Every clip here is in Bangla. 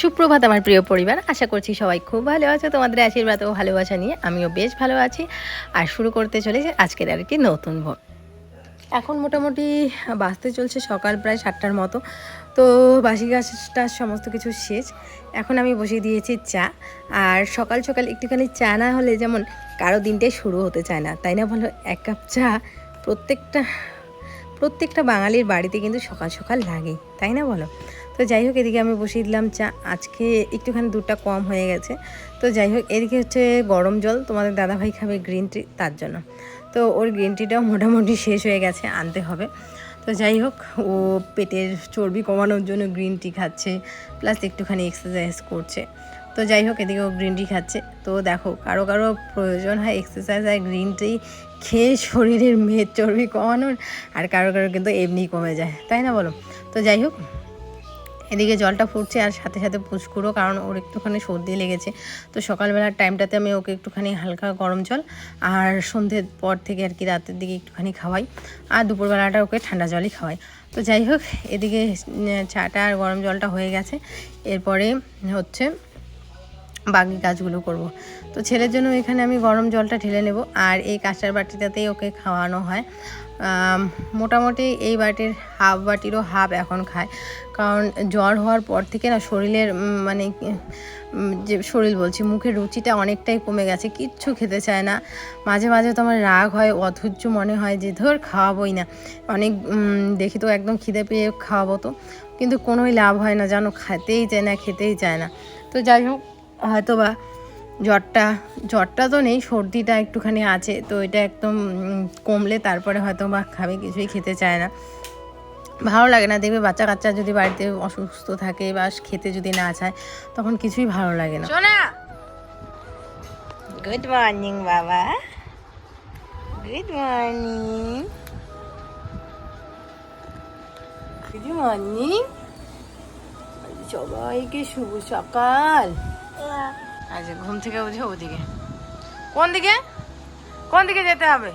সুপ্রভাত আমার প্রিয় পরিবার, আশা করছি সবাই খুব ভালো আছো। তোমাদের আশীর্বাদ ও ভালোবাসা নিয়ে আমিও বেশ ভালো আছি। আর শুরু করতে চলেছে আজকের আর কি নতুন ভোর এখন মোটামুটি বাঁচতে চলছে সকাল প্রায় সাতটার মতো। তো বাসি গাছটা সমস্ত কিছু শেষ। এখন আমি বসিয়ে দিয়েছি চা। আর সকাল সকাল একটুখানি চা না হলে যেমন কারও দিনটাই শুরু হতে চায় না, তাই না বলো? এক কাপ চা প্রত্যেকটা প্রত্যেকটা বাঙালির বাড়িতে কিন্তু সকাল সকাল লাগেই তাই না বলো? তো যাই হোক, এদিকে আমি বসিয়ে দিলাম চা। আজকে একটুখানি দুধটা কম হয়ে গেছে। তো যাই হোক, এদিকে হচ্ছে গরম জল। তোমাদের দাদাভাই খাবে গ্রিন টি তার জন্য। তো ওর গ্রিন টিটাও মোটামুটি শেষ হয়ে গেছে, আনতে হবে। তো যাই হোক, ও পেটের চর্বি কমানোর জন্য গ্রিন টি খাচ্ছে প্লাস একটুখানি এক্সারসাইজ করছে। তো যাই হোক, এদিকে ও গ্রিন টি খাচ্ছে। তো দেখো, কারও কারও প্রয়োজন হয় এক্সারসাইজ আর গ্রিন টি খেয়ে শরীরের মেদ চর্বি কমানোর, আর কারও কারও কিন্তু এমনি কমে যায়। তাই না বলো? তো যাই হোক এদিকে জলটা ফুটছে আর সাথে সাথে পুচকুরো কারণ ওর একটুখানি সর্দি লেগেছে। তো সকালবেলার টাইমটাতে আমি ওকে একটুখানি হালকা গরম জল আর সন্ধ্যের পর থেকে আর কি রাতের দিকে একটুখানি খাওয়াই আর দুপুরবেলাটা ওকে ঠান্ডা জলই খাওয়াই। তো যাই হোক, এদিকে চাটা আর গরম জলটা হয়ে গেছে। এরপরে হচ্ছে বাকি কাজগুলো করব। তো ছেলের জন্য এখানে আমি গরম জলটা ঢেলে নেব আর এই কাঁচার বাটিটাতেই ওকে খাওয়ানো হয়। মোটামুটি এই বাটির হাফ বাটিরও হাফ এখন খায়। কারণ জ্বর হওয়ার পর থেকে না শরীরের মানে যে শরীর বলছি, মুখের রুচিটা অনেকটাই কমে গেছে, কিচ্ছু খেতে চায় না। মাঝে মাঝে তো আমার রাগ হয়, অধৈর্য মনে হয় যে, ধর খাওয়াবোই না। অনেক দেখি তো একদম খিদে পেয়ে খাওয়াবো তো। কিন্তু কোনোই লাভ হয় না জানো খেতেই চায় না, খেতেই চায় না। তো যাই হোক হয়তো বা জ্বরটা জ্বরটা তো নেই, সর্দিটা একটুখানি আছে, তো এটা একদম কমলে তারপরে হয়তো বা খাবে, কিছুই খেতে চায় না। ভালো লাগে না, দেখবে বাচ্চা কাচ্চা যদি বাড়িতে অসুস্থ থাকে বা খেতে যদি না চায়, তখন কিছুই ভালো লাগে না। গুড মর্নিং বাবা। গুড মর্নিং গুড মর্নিং সবাইকে শুভ সকাল। আচ্ছা ঘুম থেকে উঠে ওদিকে। কোন দিকে? কোন দিকে যেতে হবে?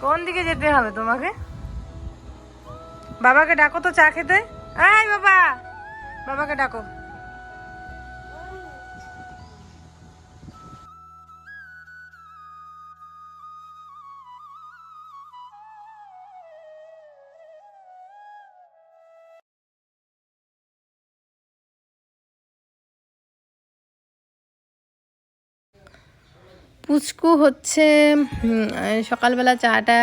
কোন দিকে যেতে হবে তোমাকে? বাবাকে ডাকো তো চা খেতে। আয় বাবা! বাবাকে ডাকো। পুচকু হচ্ছে সকালবেলা চাটা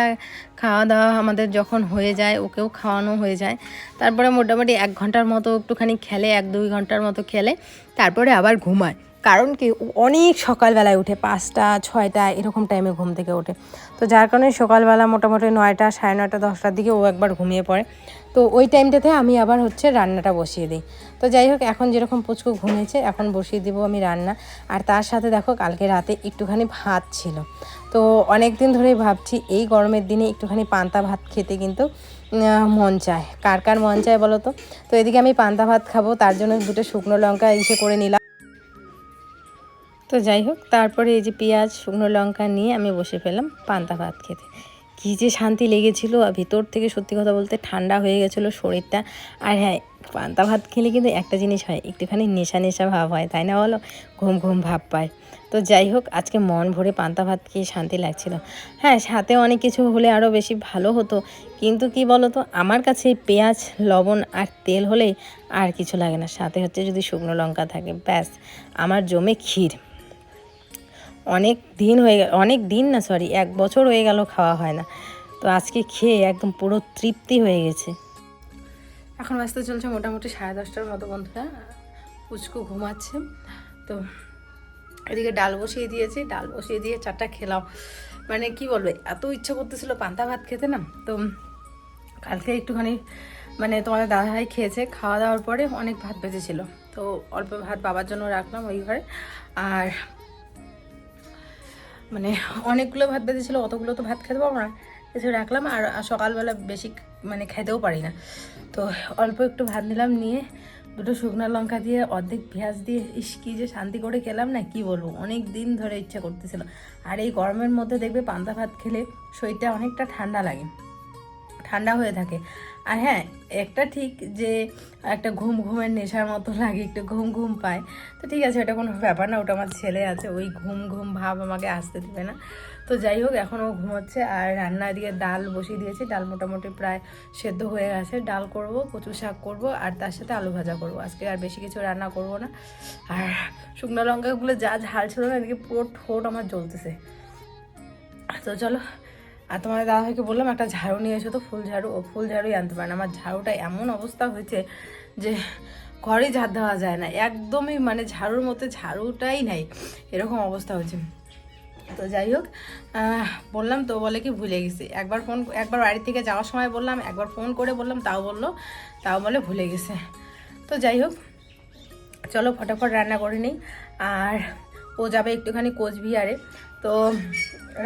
খাওয়া দাওয়া আমাদের যখন হয়ে যায়, ওকেও খাওয়ানো হয়ে যায়। তারপরে মোটামুটি এক ঘণ্টার মতো একটুখানি খেলে, এক দুই ঘণ্টার মতো খেলে, তারপরে আবার ঘুমায়। কারণ কি অনেক সকালবেলায় উঠে, পাঁচটা, ছয়টা, এরকম টাইমে ঘুম থেকে ওঠে। তো যার কারণে সকালবেলা মোটামুটি নয়টা, সাড়ে নয়টা, দশটার দিকে ও একবার ঘুমিয়ে পড়ে। তো ওই টাইমটাতে আমি আবার হচ্ছে রান্নাটা বসিয়ে দিই। তো যাই হোক, এখন যেরকম পুচকু ঘুমিয়েছে, এখন বসিয়ে দেবো আমি রান্না। আর তার সাথে দেখো, কালকে রাতে একটুখানি ভাত ছিল। তো অনেক দিন ধরেই ভাবছি, এই গরমের দিনে একটুখানি পান্তা ভাত খেতে কিন্তু মন চায়। কার কার মন চায় বলো তো? তো এদিকে আমি পান্তা ভাত খাব, তার জন্য দুটো শুকনো লঙ্কা ইসে করে নিলাম। তো যাই হোক, তারপরে এই যে পেঁয়াজ, শুকনো লঙ্কা নিয়ে আমি বসে পেলাম পান্তা ভাত খেতে। কী যে শান্তি লেগেছিলো ভিতর থেকে সত্যি কথা বলতে ঠান্ডা হয়ে গেছিল শরীরটা। আর হ্যাঁ পান্তা ভাত খেলে কিন্তু একটা জিনিস হয়, একটুখানি নেশা নেশা ভাব হয়, তাই না বলো? ঘুম ঘুম ভাব পায়। তো যাই হোক, আজকে মন ভরে পান্তা ভাত খেয়ে শান্তি লাগছিল। হ্যাঁ সাথে অনেক কিছু হলে আরও বেশি ভালো হতো। কিন্তু কি বলো তো আমার কাছে পেঁয়াজ, লবণ আর তেল হলেই আর কিছু লাগে না। সাথে হচ্ছে যদি শুকনো লঙ্কা থাকে, ব্যাস। আমার জমে ক্ষীর। অনেক দিন হয়ে গেল, অনেক দিন না সরি এক বছর হয়ে গেল খাওয়া হয় না। তো আজকে খেয়ে একদম পুরো তৃপ্তি হয়ে গেছে। এখন বাজতে চলছে মোটামুটি সাড়ে দশটার মতো বন্ধুরা। পুচকু ঘুমাচ্ছে। তো এদিকে ডাল বসিয়ে দিয়েছি, ডাল বসিয়ে দিয়ে চারটা খেলাম। মানে কি বলব, এত ইচ্ছা করতেছিল পান্তা ভাত খেতে না, তো কালকে একটুখানি মানে তোমাদের দাদাভাই খেয়েছে, খাওয়া দাওয়ার পরে অনেক ভাত বেঁচেছিল। তো অল্প ভাত বাবার জন্য রাখলাম ওই ঘরে। আর মানে অনেকগুলো ভাত বেঁধেছিল অতগুলো তো ভাত খেতে পারব না কিছু রাখলাম আর সকালবেলা বেশি মানে খেতেও পারি না। তো অল্প একটু ভাত নিলাম, নিয়ে দুটো শুকনো লঙ্কা দিয়ে, অর্ধেক পেঁয়াজ দিয়ে, ইস যে শান্তি করে খেলাম না, কি বলব? অনেক দিন ধরে ইচ্ছা করতেছিল। আর এই গরমের মধ্যে দেখবে পান্তা ভাত খেলে শরীরটা অনেকটা ঠান্ডা লাগে। ঠান্ডা হয়ে থাকে। আর হ্যাঁ একটা ঠিক যে একটা ঘুম ঘুমের নেশার মতো লাগে, একটু ঘুম ঘুম পায়। তো ঠিক আছে এটা কোনো ব্যাপার না, ওটা আমার ছেলে আছে, ওই ঘুম ঘুম ভাব আমাকে আসতে দেবে না। তো যাই হোক, এখন ও ঘুমোচ্ছে আর রান্না দিয়ে ডাল বসিয়ে দিয়েছি, ডাল মোটামুটি প্রায় সেদ্ধ হয়ে গেছে। ডাল করব কচু শাক করব আর তার সাথে আলু ভাজা করব। আজকে আর বেশি কিছু রান্না করব না। আর শুকনো লঙ্কাগুলো যা ঝাল ছিল না, এদিকে পুরো ঠোঁট আমার জ্বলতেছে। তো চলো আর তোমাদের দাদাভাইকে বললাম, একটা ঝাড়ু নিয়ে এসো তো, ফুল ঝাড়ু, ও ফুল ঝাড়ুই আনতে পারে না। আমার ঝাড়ুটা এমন অবস্থা হয়েছে যে ঘরে ঝাড় দেওয়া যায় না, একদমই মানে ঝাড়ুর মধ্যে ঝাড়ুটাই নাই, এরকম অবস্থা হয়েছে। তো যাই হোক বললাম তো বলে কি ভুলে গেছি। একবার ফোন, একবার বাড়ি থেকে যাওয়ার সময় বললাম, একবার ফোন করে বললাম, তাও বলল, তাও বলে ভুলে গেছে। তো যাই হোক, চলো ফটাফট রান্না করে নিই। আর ও যাবে একটুখানি কোচবিহারে। তো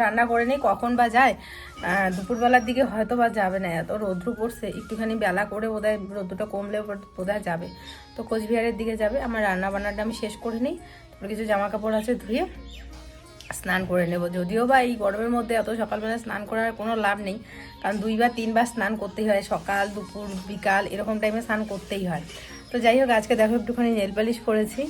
রান্না করে নিই, কখন বা যায় দুপুরবেলার দিকে হয়তো বা যাবে না, এত রৌদ্র পড়ছে, একটুখানি বেলা করে বোধহয় রৌদ্রটা কমলে বোধহয় যাবে। তো কোচবিহারের দিকে যাবে, আমার রান্না বান্নাটা আমি শেষ করে নিই, তারপর কিছু জামা কাপড় আছে ধুয়ে স্নান করে নেব। যদিও বা এই গরমের মধ্যে এত সকালবেলা স্নান করার কোনো লাভ নেই, কারণ দুইবার তিনবার স্নান করতেই হয়, সকাল, দুপুর, বিকাল, এরকম টাইমে স্নান করতেই হয়। তো যাই হোক, আজকে দেখো একটুখানি নেল পালিশ করেছি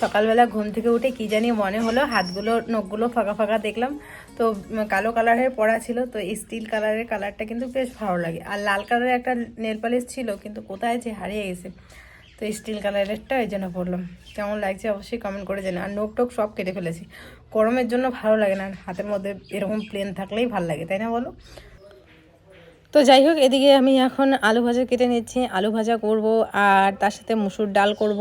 সকালবেলা ঘুম থেকে উঠে কি জানি মনে হলো, হাতগুলো, নখগুলো ফাঁকা ফাঁকা দেখলাম। তো কালো কালারের পড়া ছিল, তো স্টিল কালারের কালারটা কিন্তু বেশ ভালো লাগে। আর লাল কালারের একটা নেল পালিশ ছিল, কিন্তু কোথায় যে হারিয়ে গেছে। তো স্টিল কালারেরটা এই জন্য পরলাম। কেমন লাগছে অবশ্যই কমেন্ট করে জানো আর নোক টোক সব কেটে ফেলেছি। গরমের জন্য ভালো লাগে না। হাতের মধ্যে এরকম প্লেন থাকলেই ভালো লাগে, তাই না বলো? তো যাই হোক, এদিকে আমি এখন আলু ভাজা কেটে নিচ্ছি। আলু ভাজা করব আর তার সাথে মুসুর ডাল করব।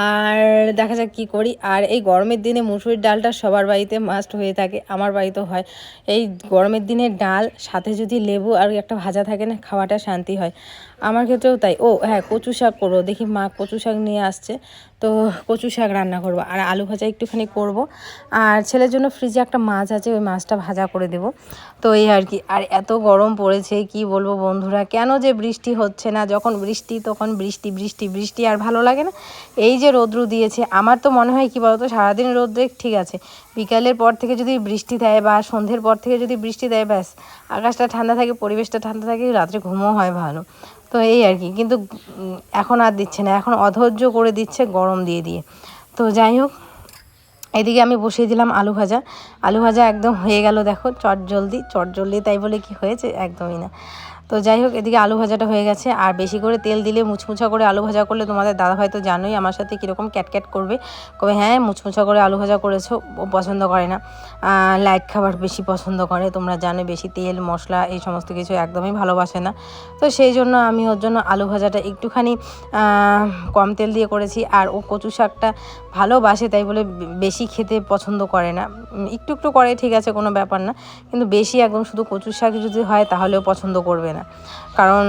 আর দেখা যাক কী করি। আর এই গরমের দিনে মুসুর ডালটা সবার বাড়িতে মাস্ট হয়ে থাকে। আমার বাড়িতেও হয়। এই গরমের দিনে ডাল, সাথে যদি লেবু আর একটা ভাজা থাকে না, খাওয়াটা শান্তি হয়। আমার ক্ষেত্রেও তাই। ও হ্যাঁ কচু শাক করব। দেখি মা কচু শাক নিয়ে আসছে। তো কচু শাক রান্না করব আর আলু ভাজা একটুখানি করব। আর ছেলের জন্য ফ্রিজে একটা মাছ আছে, ওই মাছটা ভাজা করে দেব। তো এই আর কি, আর এত গরম পড়েছে, কি বলব বন্ধুরা, কেন যে বৃষ্টি হচ্ছে না, যখন বৃষ্টি তখন বৃষ্টি বৃষ্টি বৃষ্টি, আর ভালো লাগে না। এই যে রৌদ্র দিয়েছে, আমার তো মনে হয় কি বলতো সারাদিন রৌদ্রে ঠিক আছে। বিকালের পর থেকে যদি বৃষ্টি দেয় বা সন্ধ্যের পর থেকে যদি বৃষ্টি দেয়, ব্যাস, আকাশটা ঠান্ডা থাকে, পরিবেশটা ঠান্ডা থাকে, রাত্রে ঘুমও হয় ভালো। তো এই আর কি, কিন্তু এখন আর দিচ্ছে না, এখন অধৈর্য করে দিচ্ছে গরম দিয়ে দিয়ে। তো যাই হোক, এদিকে আমি বসিয়ে দিলাম আলু ভাজা। আলু ভাজা একদম হয়ে গেল দেখো, চট জলদি চট জলদি তাই বলে কি হয়েছে একদমই না। তো যাই হোক, এদিকে আলু ভাজাটা হয়ে গেছে। আর বেশি করে তেল দিলে মুচমুচা করে আলু ভাজা করলে তোমাদের দাদাভাই তো জানোই আমার সাথে কীরকম ক্যাটক্যাট করবে। কবে হ্যাঁ মুচমুচা করে আলু ভাজা করেছ, ও পছন্দ করে না। লাইট খাবার বেশি পছন্দ করে, তোমরা জানো বেশি তেল, মশলা এই সমস্ত কিছু একদমই ভালোবাসে না। তো সেই জন্য আমি ওর জন্য আলু ভাজাটা একটুখানি কম তেল দিয়ে করেছি। আর ও কচু শাকটা ভালোবাসে, তাই বলে বেশি খেতে পছন্দ করে না। একটু একটু করে ঠিক আছে, কোনো ব্যাপার না। কিন্তু বেশি একদম শুধু কচু শাক যদি হয় তাহলেও পছন্দ করবে না। কারণ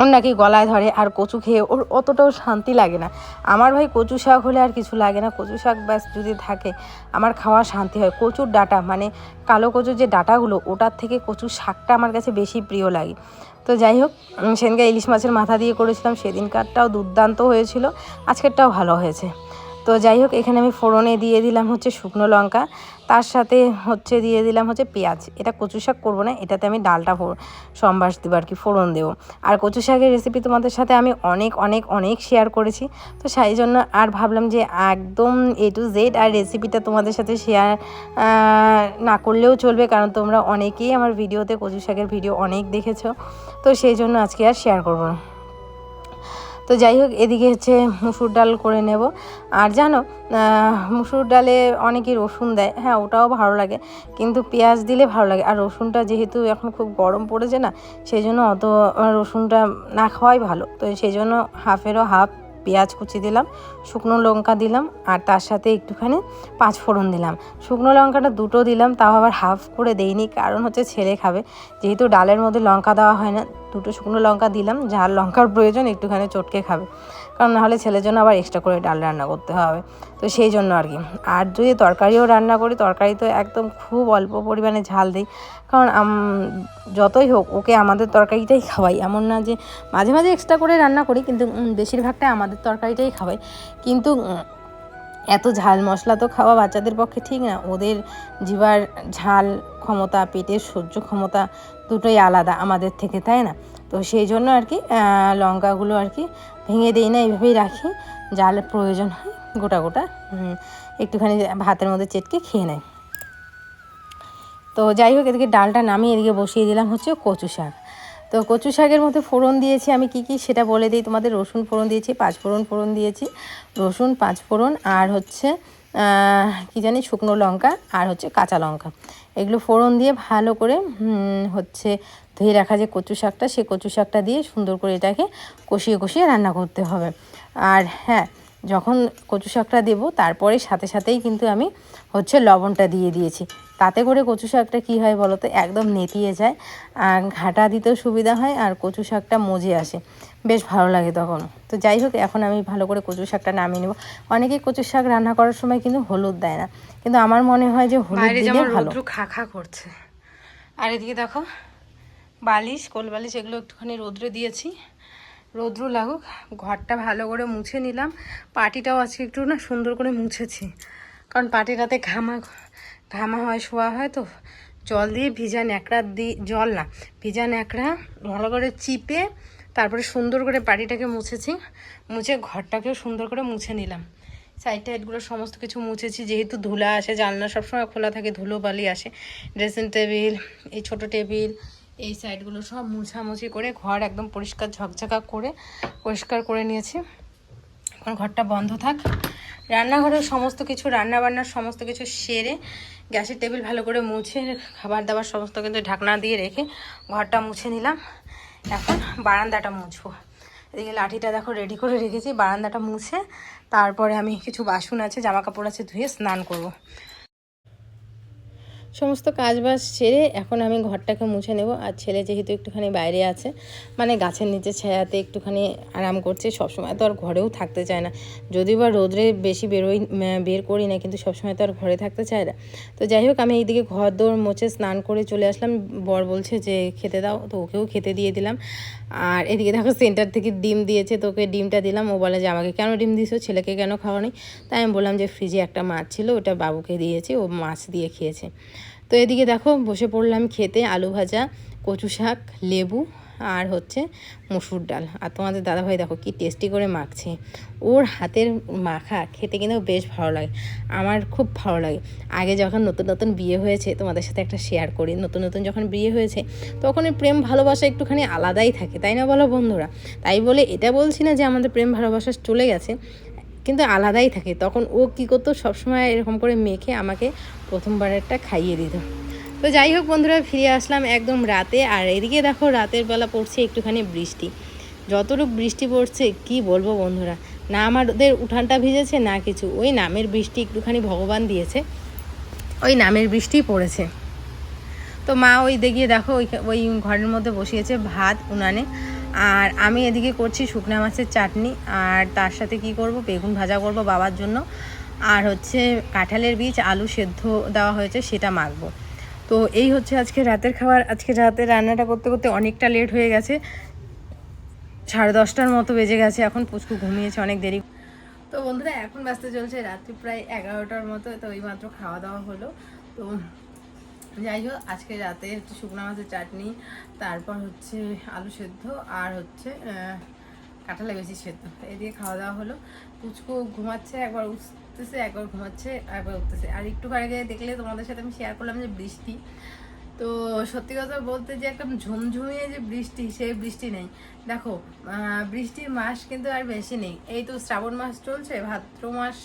ওর নাকি গলায় ধরে আর কচু খেয়ে ওর অতটাও শান্তি লাগে না। আমার ভাই কচু শাক হলে আর কিছু লাগে না। কচু শাক ব্যাস যদি থাকে, আমার খাওয়া শান্তি হয়। কচুর ডাটা মানে কালো কচুর যে ডাটাগুলো, ওটার থেকে কচুর শাকটা আমার কাছে বেশি প্রিয় লাগে। তো যাই হোক সেদিনকে ইলিশ মাছের মাথা দিয়ে করেছিলাম। সেদিনকারটাও দুর্দান্ত হয়েছিল। আজকেরটাও ভালো হয়েছে। তো যাই হোক, এখানে আমি ফোড়নে দিয়ে দিলাম হচ্ছে শুকনো লঙ্কা। তার সাথে হচ্ছে দিয়ে দিলাম হচ্ছে পেঁয়াজ। এটা কচু শাক করব না, এটাতে আমি ডালটা সম্বাস দেবো আর কি, ফোড়ন দেবো। আর কচু শাকের রেসিপি তোমাদের সাথে আমি অনেক অনেক অনেক শেয়ার করেছি। তো সেই জন্য আর ভাবলাম যে একদম এ টু জেড আর রেসিপিটা তোমাদের সাথে শেয়ার না করলেও চলবে, কারণ তোমরা অনেকেই আমার ভিডিওতে কচু শাকের ভিডিও অনেক দেখেছ। তো সেই জন্য আজকে আর শেয়ার করব না। তো যাই হোক, এদিকে হচ্ছে মুসুর ডাল করে নেব। আর জানো মুসুর ডালে অনেকেই রসুন দেয়। হ্যাঁ ওটাও ভালো লাগে। কিন্তু পেঁয়াজ দিলে ভালো লাগে। আর রসুনটা যেহেতু এখন খুব গরম পড়েছে না, সেই জন্য অত রসুনটা না খাওয়াই ভালো। তো সেই জন্য হাফেরও হাফ পেঁয়াজ কুচি দিলাম, শুকনো লঙ্কা দিলাম, আর তার সাথে একটুখানি পাঁচ ফোড়ন দিলাম। শুকনো লঙ্কাটা দুটো দিলাম, তাও আবার হাফ করে দেইনি, কারণ হচ্ছে ছেলে খাবে। যেহেতু ডালের মধ্যে লঙ্কা দেওয়া হয় না, দুটো শুকনো লঙ্কা দিলাম, যার লঙ্কার প্রয়োজন একটুখানি চটকে খাবে। কারণ নাহলে ছেলের জন্য আবার এক্সট্রা করে ডাল রান্না করতে হবে। তো সেই জন্য আর কি। আর যদি তরকারিও রান্না করি, তরকারি তো একদম খুব অল্প পরিমাণে ঝাল দিই। কারণ যতই হোক, ওকে আমাদের তরকারিটাই খাওয়াই। এমন না যে মাঝে মাঝে এক্সট্রা করে রান্না করি, কিন্তু বেশিরভাগটাই আমাদের তরকারিটাই খাওয়াই। কিন্তু এত ঝাল মশলা তো খাওয়া বাচ্চাদের পক্ষে ঠিক না। ওদের জিভার ঝাল ক্ষমতা, পেটের সহ্য ক্ষমতা দুটোই আলাদা আমাদের থেকে, তাই না? তো সেই জন্য আর কি লঙ্কাগুলো আর কি ভেঙে দিই না, এইভাবেই রাখি। জাল প্রয়োজন হয় গোটা গোটা একটুখানি ভাতের মধ্যে চেটকে খেয়ে নেয় তো যাই হোক, এদিকে ডালটা নামিয়ে এদিকে বসিয়ে দিলাম হচ্ছে কচু শাক। তো কচু শাকের মধ্যে ফোড়ন দিয়েছি, আমি কি কি সেটা বলে দিই তোমাদের? রসুন ফোড়ন দিয়েছি, পাঁচ ফোড়ন ফোড়ন দিয়েছি। রসুন, পাঁচ ফোড়ন, আর হচ্ছে কি জানি, শুকনো লঙ্কা, আর হচ্ছে কাঁচা লঙ্কা। এগুলো ফোড়ন দিয়ে ভালো করে হচ্ছে ধুয়ে রাখা যে কচু শাকটা, সেই কচু শাকটা দিয়ে সুন্দর করে এটাকে কষিয়ে কষিয়ে রান্না করতে হবে। আর হ্যাঁ যখন কচু শাকটা দেবো, তারপরে সাথে সাথেই কিন্তু আমি হচ্ছে লবণটা দিয়ে দিয়েছি। তাতে করে কচু শাকটা কী হয় বলো তো? একদম নেতিয়ে যায় আর ঘাটা দিতেও সুবিধা হয় আর কচু শাকটা মজে আসে। বেশ ভালো লাগে তখন। তো যাই হোক এখন আমি ভালো করে কচু শাকটা নামিয়ে নেব। অনেকে কচু শাক রান্না করার সময় কিন্তু হলুদ দেয় না। কিন্তু আমার মনে হয় যে হলুদ দিলে ভালো। খা খা করছে। আর এদিকে দেখো বালিশ কোল বালিশ এগুলো একটুখানি রোদ্রে দিয়েছি। রৌদ্র লাগুক ঘরটা ভালো করে মুছে নিলাম। পাটিটাও আজকে একটু না সুন্দর করে মুছেছি। কারণ পাটিটাতে ঘামা ঘামা হয়, শোয়া হয়, তো জল দিয়ে ভিজা ন্যাকড়া দিয়ে, জল না, ভিজা ন্যাকড়া ভালো করে চিপে তারপরে সুন্দর করে পাটিটাকে মুছেছি, মুছে ঘরটাকেও সুন্দর করে মুছে নিলাম। সাইড টাইডগুলো সমস্ত কিছু মুছেছি, যেহেতু ধুলা আসে, জানলা সবসময় খোলা থাকে, ধুলো বালি আসে ড্রেসিং টেবিল এই ছোট টেবিল এই সাইডগুলো সব মুছামুছি করে ঘর একদম পরিষ্কার ঝকঝকা করে, পরিষ্কার করে নিয়েছি। এখন ঘরটা বন্ধ থাক। রান্নাঘরের সমস্ত কিছু রান্না বান্নার সমস্ত কিছু সেরে গ্যাসের টেবিল ভালো করে মুছে খাবার দাবার সমস্ত কিন্তু ঢাকনা দিয়ে রেখে ঘরটা মুছে নিলাম এখন বারান্দাটা মুছবো এদিকে লাঠিটা দেখো রেডি করে রেখেছি, বারান্দাটা মুছে, তারপরে আমি কিছু বাসন আছে জামা কাপড় আছে ধুয়ে স্নান করব। সমস্ত কাজবাজ সেরে এখন আমি ঘরটাকে মুছে নেব। আর ছেলে যেহেতু একটুখানি বাইরে আছে মানে গাছের নিচে ছায়াতে একটুখানি আরাম করছে, সবসময় তো আর ঘরেও থাকতে চায় না। যদিও বা রোদ্রে বেশি বেরোই বের করি না, কিন্তু সবসময় তো আর ঘরে থাকতে চায় না। তো যাই হোক, আমি এইদিকে ঘর দৌড় মুছে স্নান করে চলে আসলাম। বর বলছে যে, খেতে দাও। তো ওকেও খেতে দিয়ে দিলাম। আর এদিকে দেখো, সেন্টার থেকে ডিম দিয়েছে, তো ওকে ডিমটা দিলাম। ও বলে যে, আমাকে কেন ডিম দিয়েছ ছেলেকে কেন খাওয়া নেই তাই আমি বললাম যে, ফ্রিজে একটা মাছ ছিল, ওটা বাবুকে দিয়েছি, ও মাছ দিয়ে খেয়েছে। তো এদিকে দেখো বসে পড়লাম খেতে, আলু ভাজা, কচু শাক, লেবু আর হচ্ছে মসুর ডাল। আর তোমাদের দাদাভাই দেখো কি টেস্টি করে মাখছে। ওর হাতের মাখা খেতে কিন্তু বেশ ভালো লাগে। আমার খুব ভালো লাগে। আগে যখন নতুন নতুন বিয়ে হয়েছে, তোমাদের সাথে একটা শেয়ার করি। নতুন নতুন যখন বিয়ে হয়েছে, তখন প্রেম ভালোবাসা একটুখানি আলাদাই থাকে, তাই না বলো বন্ধুরা? তাই বলে এটা বলছি না যে আমাদের প্রেম ভালোবাসা চলে গেছে। কিন্তু আলাদাই থাকে। তখন ও কী করতো, সবসময় এরকম করে মেখে আমাকে প্রথমবারেরটা খাইয়ে দিত। তো যাই হোক বন্ধুরা, ফিরে আসলাম একদম রাতে। আর এদিকে দেখো রাতের বেলা পড়ছে একটুখানি বৃষ্টি। যতটুকু বৃষ্টি পড়ছে, কি বলব বন্ধুরা? না আমাদের উঠানটা ভিজেছে, না কিছু। ওই নামের বৃষ্টি একটুখানি ভগবান দিয়েছে। ওই নামের বৃষ্টিই পড়েছে। তো মা ওই দেখিয়ে দেখো ওই ওই ঘরের মধ্যে বসিয়েছে ভাত, উনানে। আর আমি এদিকে করছি শুকনা মাছের চাটনি, আর তার সাথে কি করব? বেগুন ভাজা করব বাবার জন্য। আর হচ্ছে কাঁঠালের বীজ, আলু সেদ্ধ দেওয়া হয়েছে, সেটা মাখবো। তো এই হচ্ছে আজকে রাতের খাবার। আজকে রাতে রান্নাটা করতে করতে অনেকটা লেট হয়ে গেছে। সাড়ে দশটার মতো বেজে গেছে, এখন পুচকু ঘুমিয়েছে অনেক দেরি। তো বন্ধুরা, এখন বাজতে চলছে রাত্রি প্রায় এগারোটার মতো, তো এই মাত্র খাওয়া দাওয়া হলো। তো যাই হোক, আজকে রাতে হচ্ছে শুকনো মাছের চাটনি, তারপর হচ্ছে আলু সেদ্ধ আর হচ্ছে কাঁঠালে বেশি সেদ্ধ। এই দিয়ে খাওয়া দাওয়া হলো। পুচকু ঘুমাচ্ছে, একবার উঠতেছে, একবার ঘুমাচ্ছে, একবার উঠতেছে। আর একটু আগে দেখলে তোমাদের সাথে আমি শেয়ার করলাম যে বৃষ্টি। তো সত্যি কথা বলতে যে একদম ঝুমঝুমিয়ে যে বৃষ্টি, সেই বৃষ্টি নেই। দেখো বৃষ্টির মাস কিন্তু আর বেশি নেই। এই তো শ্রাবণ মাস চলছে, ভাদ্র মাস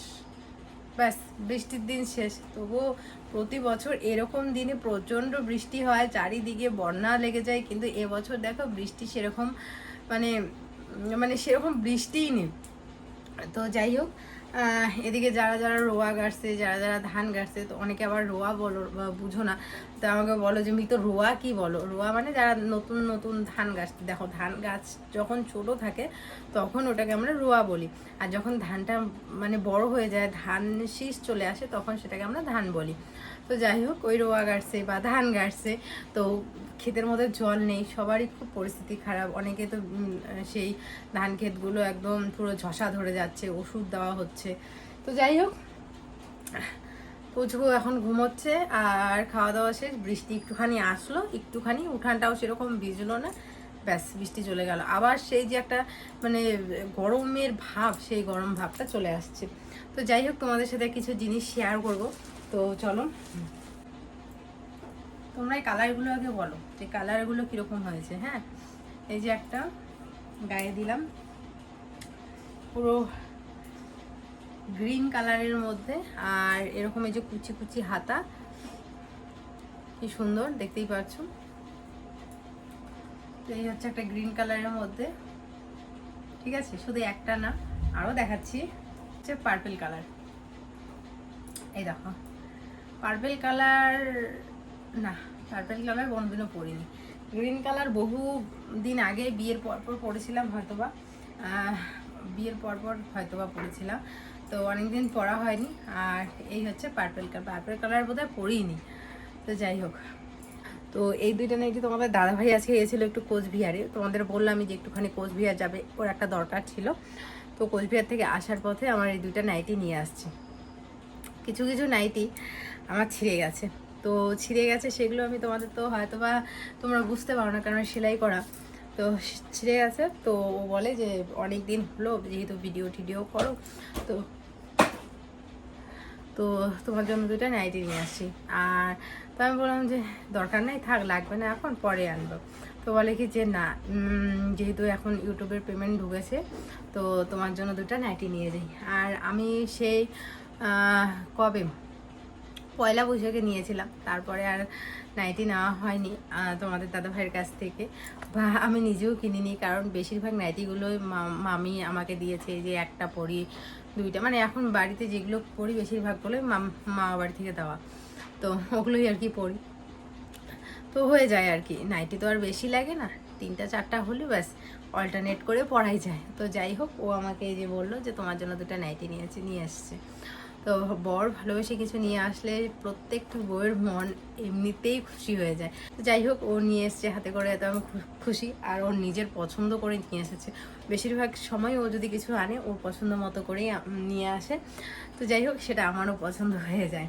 ব্যাস, বৃষ্টির দিন শেষ। তবুও প্রতি বছর এরকম দিনে প্রচণ্ড বৃষ্টি হয়, চারিদিকে বন্যা লেগে যায়, কিন্তু এবছর দেখো বৃষ্টি সেরকম মানে মানে সেরকম বৃষ্টিই নেই। তো যাই হোক এদিকে যারা যারা রোয়া গাড়ছে, যারা যারা ধান গাড়ছে, তো অনেকে আবার রোয়া বলো বুঝো না। তো আমাকে বলো যে তো রোয়া কি বলো? রোয়া মানে যারা নতুন নতুন ধান গাছ, দেখো ধান গাছ যখন ছোট থাকে, তখন ওটাকে আমরা রোয়া বলি। আর যখন ধানটা মানে বড় হয়ে যায়, ধান শীষ চলে আসে, তখন সেটাকে আমরা ধান বলি। তো যাই হোক, ওই রোয়া গাড়ছে বা ধান গাড়ছে। তো ক্ষেতের মধ্যে জল নেই, সবারই খুব পরিস্থিতি খারাপ। অনেকে তো সেই ধান ক্ষেতগুলো একদম পুরো ঝসা ধরে যাচ্ছে, ওষুধ দেওয়া হচ্ছে। তো যাই হোক, পুচকু এখন ঘুমোচ্ছে আর খাওয়া দাওয়া শেষ। বৃষ্টি একটুখানি আসলো, একটুখানি, উঠানটাও সেরকম ভিজলো না। ব্যাস, বৃষ্টি চলে গেল। আবার সেই যে একটা মানে গরমের ভাব, সেই গরম ভাবটা চলে আসছে। তো যাই হোক, তোমাদের সাথে কিছু জিনিস শেয়ার করব। তো চলো। তোমরা এই কালারগুলো আগে বলো যে কালারগুলো কীরকম হয়েছে হ্যাঁ? এই যে একটা গায়ে দিলাম। পুরো গ্রিন কালারের মধ্যে আর এরকম এই যে কুচি কুচি হাতা। কি সুন্দর, দেখতেই পাচ্ছ। এই হচ্ছে একটা গ্রিন কালারের মধ্যে। ঠিক আছে? শুধু একটা না আরও দেখাচ্ছি। হচ্ছে পার্পেল কালার এই দেখো। পার্পেল কালার, না, পার্পেল কালার কোনোদিনও পরিনি। গ্রিন কালার বহু দিন আগে বিয়ের পর পর পরেছিলাম হয়তোবা বিয়ের পর পর হয়তোবা পরেছিলাম। তো অনেকদিন পরা হয়নি, আর এই হচ্ছে পার্পেল কালার। পার্পেল কালার বোধহয় পরিনি। তো যাই হোক, তো এই দুইটা নাইটি তোমাদের দাদাভাই আজকে গিয়েছিল একটু কোচবিহারে। তোমাদের বললাম যে একটুখানি কোচবিহার যাবে, ওর একটা দরকার ছিল। তো কোচবিহার থেকে আসার পথে আমার এই দুইটা নাইটি নিয়ে আসছে। কিছু কিছু নাইটি আমার ছিঁড়ে গেছে। তো ছিঁড়ে গেছে সেগুলো আমি তোমাদের তো হয়তো বা তোমরা বুঝতে পারো না, কারণ সেলাই করা। তো ছিঁড়ে গেছে, তো ও বলে যে অনেক দিন হলো যেহেতু ভিডিও টিডিও করো, তো তো তোমার জন্য দুটো নাইটি নিয়ে আসছি। আর তো আমি বললাম যে দরকার নেই, থাক লাগবে না এখন, পরে আনব। তো বলে কি যে না যেহেতু এখন ইউটিউবের পেমেন্ট ঢুকেছে, তো তোমার জন্য দুটো নাইটি নিয়ে যাই। আর আমি সেই কবে পয়লা বৈশাখে নিয়েছিলাম। তারপরে আর নাইটি নেওয়া হয়নি তোমাদের দাদা ভাইয়ের কাছ থেকে। বা, আমি নিজেও কিনিনি, কারণ বেশিরভাগ নাইটিগুলোই মা- মামি আমাকে দিয়েছে যে একটা পরি, দুইটা মানে এখন বাড়িতে যেগুলো পরি বেশিরভাগগুলোই মামা বাড়ি থেকে দেওয়া। তো ওগুলোই আর কি পরি। তো হয়ে যায় আর কি, নাইটি তো আর বেশি লাগে না, তিনটা চারটা হলে ব্যাস অল্টারনেট করে পড়াই যায়। তো যাই হোক, ও আমাকে এই যে বলল যে তোমার জন্য দুটো নাইটি নিয়েছে নিয়ে আসছে তো বর ভালোবেসে কিছু নিয়ে আসলে প্রত্যেকটা বউয়ের মন এমনিতেই খুশি হয়ে যায়। তো যাই হোক, ও নিয়ে এসছে হাতে করে, এত আমি খুশি আর ওর নিজের পছন্দ করে নিয়ে এসেছে। বেশিরভাগ সময় ও যদি কিছু আনে, ওর পছন্দ মতো করেই নিয়ে আসে। তো যাই হোক, সেটা আমারও পছন্দ হয়ে যায়।